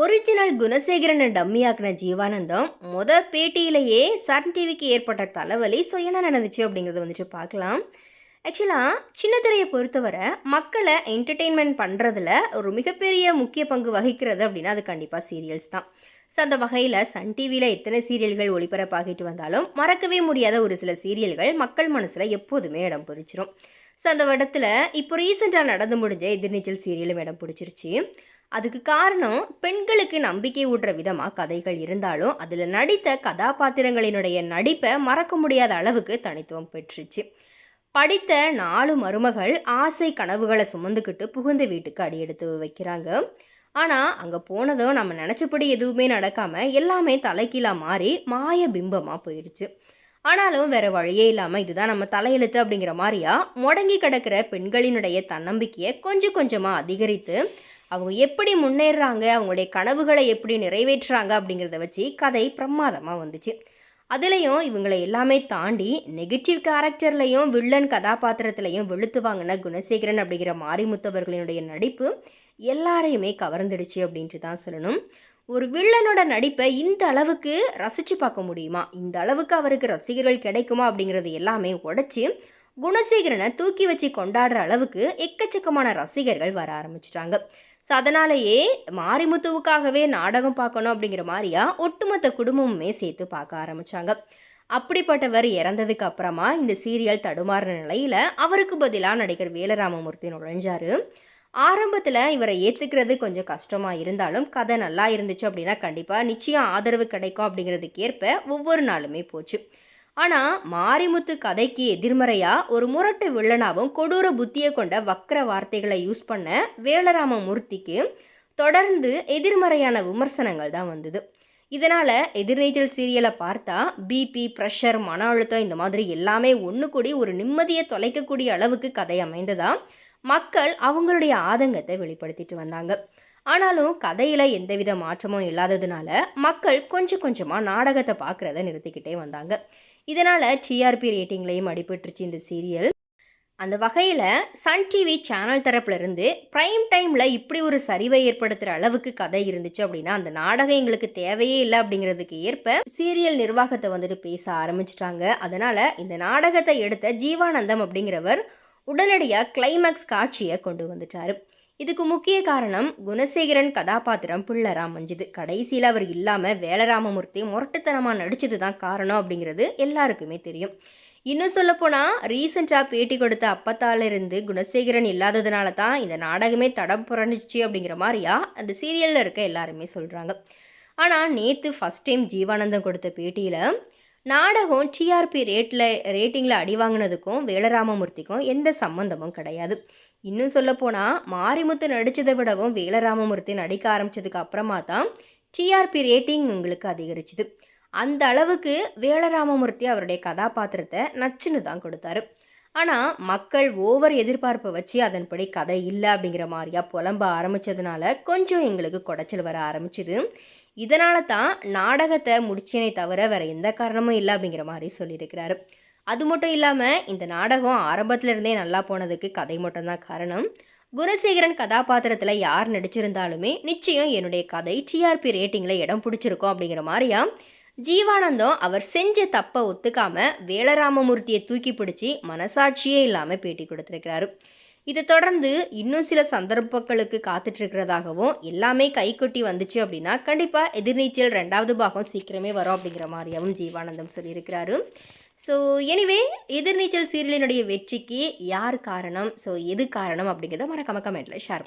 Original குணசேகரனை டம்மியாக்கின Jeevanandam முத பேட்டியிலேயே Sun டிவிக்கு ஏற்பட்ட தலைவலி ஸோ என்ன நடந்துச்சு அப்படிங்கிறத வந்துட்டு பார்க்கலாம். ஆக்சுவலாக சின்ன திரையை பொறுத்தவரை மக்களை என்டர்டெயின்மெண்ட் பண்ணுறதுல ஒரு மிகப்பெரிய முக்கிய பங்கு வகிக்கிறது அப்படின்னா அது கண்டிப்பாக சீரியல்ஸ் தான். ஸோ அந்த வகையில் சன் டிவியில் எத்தனை சீரியல்கள் ஒளிபரப்பாகிட்டு வந்தாலும் மறக்கவே முடியாத ஒரு சில சீரியல்கள் மக்கள் மனசில் எப்போதுமே இடம் பிடிச்சிரும். ஸோ அந்த இடத்துல இப்போ ரீசெண்டாக நடந்து முடிஞ்ச எதிர்நீச்சல் சீரியலும் இடம் பிடிச்சிருச்சு. அதுக்கு காரணம் பெண்களுக்கு நம்பிக்கை ஊட்டுற விதமாக கதைகள் இருந்தாலும் அதில் நடித்த கதாபாத்திரங்களினுடைய நடிப்பை மறக்க முடியாத அளவுக்கு தனித்துவம் பெற்றுச்சு. படித்த நாலு மருமகள் ஆசை கனவுகளை சுமந்துக்கிட்டு புகுந்த வீட்டுக்கு அடியெடுத்து வைக்கிறாங்க. ஆனால் அங்கே போனதும் நம்ம நினச்சபடி எதுவுமே நடக்காமல் எல்லாமே தலைக்கீழாக மாறி மாய பிம்பமாக போயிடுச்சு. ஆனாலும் வேறு வழியே இல்லாமல் இதுதான் நம்ம தலையெழுத்து அப்படிங்கிற மாதிரியா முடங்கி கிடக்கிற பெண்களினுடைய தன்னம்பிக்கையை கொஞ்சம் கொஞ்சமாக அதிகரித்து அவங்க எப்படி முன்னேறுறாங்க அவங்களுடைய கனவுகளை எப்படி நிறைவேற்றுறாங்க அப்படிங்கிறத வச்சு கதை பிரமாதமாக வந்துச்சு. அதுலேயும் இவங்களை எல்லாமே தாண்டி நெகட்டிவ் கேரக்டர்லையும் வில்லன் கதாபாத்திரத்திலையும் வெளுத்து வாங்கின குணசேகரன் அப்படிங்கிற மாரிமுத்தவர்களினுடைய நடிப்பு எல்லாரையுமே கவர்ந்துடுச்சு அப்படின்ட்டு தான் சொல்லணும். ஒரு வில்லனோட நடிப்பை இந்த அளவுக்கு ரசித்து பார்க்க முடியுமா? இந்த அளவுக்கு அவருக்கு ரசிகர்கள் கிடைக்குமா அப்படிங்கிறது எல்லாமே உடச்சி குணசேகரனை தூக்கி வச்சு கொண்டாடுற அளவுக்கு எக்கச்சக்கமான ரசிகர்கள் வர ஆரம்பிச்சிட்டாங்க. ஸோ அதனாலேயே மாரிமுத்துவுக்காகவே நாடகம் பார்க்கணும் அப்படிங்கிற மாதிரியா ஒட்டுமொத்த குடும்பமுமே சேர்த்து பார்க்க ஆரம்பித்தாங்க அப்படிப்பட்டவர் இறந்ததுக்கு அப்புறமா இந்த சீரியல் தடுமாறின நிலையில் அவருக்கு பதிலாக நடிகர் வேலராமமூர்த்தி நுழைஞ்சார். ஆரம்பத்தில் இவரை ஏற்றுக்கிறது கொஞ்சம் கஷ்டமாக இருந்தாலும் கதை நல்லா இருந்துச்சு அப்படின்னா கண்டிப்பாக நிச்சயம் ஆதரவு கிடைக்கும் அப்படிங்கிறதுக்கேற்ப ஒவ்வொரு நாளுமே போச்சு. ஆனால் மாரிமுத்து கதைக்கு எதிர்மறையாக ஒரு முரட்டு வில்லனாவும் கொடூர புத்தியை கொண்ட வக்கர வார்த்தைகளை யூஸ் பண்ண வேலராம மூர்த்திக்கு தொடர்ந்து எதிர்மறையான விமர்சனங்கள் தான் வந்தது. இதனால் எதிர்நீச்சல் சீரியலை பார்த்தா பிபி ப்ரெஷர் மன அழுத்தம் இந்த மாதிரி எல்லாமே ஒன்று கூடி ஒரு நிம்மதியை தொலைக்கக்கூடிய அளவுக்கு கதை அமைந்ததா மக்கள் அவங்களுடைய ஆதங்கத்தை வெளிப்படுத்திட்டு வந்தாங்க. ஆனாலும் கதையில் எந்தவித மாற்றமும் இல்லாததுனால மக்கள் கொஞ்சம் கொஞ்சமாக நாடகத்தை பார்க்குறத நிறுத்திக்கிட்டே வந்தாங்க. இதனால் டிஆர்பி ரேட்டிங்லேயும் அடிபட்டுருச்சு இந்த சீரியல் அந்த வகையில் சன் டிவி சேனல் தரப்புலேருந்து ப்ரைம் டைமில் இப்படி ஒரு சரிவை ஏற்படுத்துகிற அளவுக்கு கதை இருந்துச்சு அப்படின்னா அந்த நாடகம் எங்களுக்கு தேவையே இல்லை அப்படிங்கிறதுக்கு ஏற்ப சீரியல் நிர்வாகத்தை வந்துட்டு பேச ஆரம்பிச்சிட்டாங்க. அதனால் இந்த நாடகத்தை எடுத்த ஜீவானந்தம் அப்படிங்கிறவர் உடனடியாக கிளைமேக்ஸ் காட்சியை கொண்டு வந்துட்டார். இதுக்கு முக்கிய காரணம் குணசேகரன் கதாபாத்திரம் பிள்ளராம் அஞ்சுது கடைசியில் அவர் இல்லாமல் வேலராமமூர்த்தி முரட்டுத்தனமாக நடிச்சது தான் காரணம் அப்படிங்கிறது எல்லாருக்குமே தெரியும். இன்னும் சொல்லப்போனால் ரீசெண்டாக பேட்டி கொடுத்த அப்பத்தாலிருந்து குணசேகரன் இல்லாததுனால தான் இந்த நாடகமே தடம் புரண்டுச்சு அப்படிங்கிற மாதிரியா அந்த சீரியலில் இருக்க எல்லாருமே சொல்கிறாங்க ஆனால் நேற்று ஃபஸ்ட் டைம் ஜீவானந்தம் கொடுத்த பேட்டியில் நாடகம் டிஆர்பி ரேட்டில் ரேட்டிங்கில் அடி வாங்கினதுக்கும் வேலராமமூர்த்திக்கும் எந்த சம்மந்தமும் கிடையாது. இன்னும் சொல்லப்போனால் மாரிமுத்து நடித்ததை விடவும் வேலராமமூர்த்தி நடிக்க ஆரம்பித்ததுக்கு அப்புறமா தான் டிஆர்பி ரேட்டிங் உங்களுக்கு அதிகரிச்சுது. அந்த அளவுக்கு வேலராமமூர்த்தி அவருடைய கதாபாத்திரத்தை நச்சுன்னு தான் கொடுத்தாரு. ஆனால் மக்கள் ஓவர் எதிர்பார்ப்பை வச்சு அதன்படி கதை இல்லை அப்படிங்கிற மாதிரியா புலம்ப ஆரம்பித்ததுனால கொஞ்சம் எங்களுக்கு குடைச்சல் வர ஆரம்பிச்சுது. இதனால தான் நாடகத்தை முடிச்சேனே தவிர வேறு எந்த காரணமும் இல்லை அப்படிங்கிற மாதிரி சொல்லியிருக்கிறாரு. அது மட்டும் இல்லாமல் இந்த நாடகம் ஆரம்பத்திலிருந்தே நல்லா போனதுக்கு கதை மட்டும்தான் காரணம். குணசேகரன் கதாபாத்திரத்தில் யார் நடிச்சிருந்தாலுமே நிச்சயம் என்னுடைய கதை டிஆர்பி ரேட்டிங்கில் இடம் பிடிச்சிருக்கோம் அப்படிங்கிற மாதிரியா? ஜீவானந்தம் அவர் செஞ்ச தப்பை ஒத்துக்காம வேலராமமூர்த்தியை தூக்கி பிடிச்சி மனசாட்சியே இல்லாமல் பேட்டி கொடுத்துருக்கிறாரு. இதை தொடர்ந்து இன்னும் சில சந்தர்ப்பங்களுக்கு காத்துட்ருக்கிறதாகவும் எல்லாமே கைக்கொட்டி வந்துச்சு அப்படின்னா கண்டிப்பாக எதிர்நீச்சல் ரெண்டாவது பாகம் சீக்கிரமே வரும் அப்படிங்கிற மாதிரியாகவும் ஜீவானந்தம் சொல்லியிருக்கிறாரு. ஸோ எனிவே எதிர்நீச்சல் சீரியலினுடைய வெற்றிக்கு யார் காரணம்? ஸோ எது காரணம் அப்படிங்கிறத மறக்காம கமெண்ட்டில் ஷேர்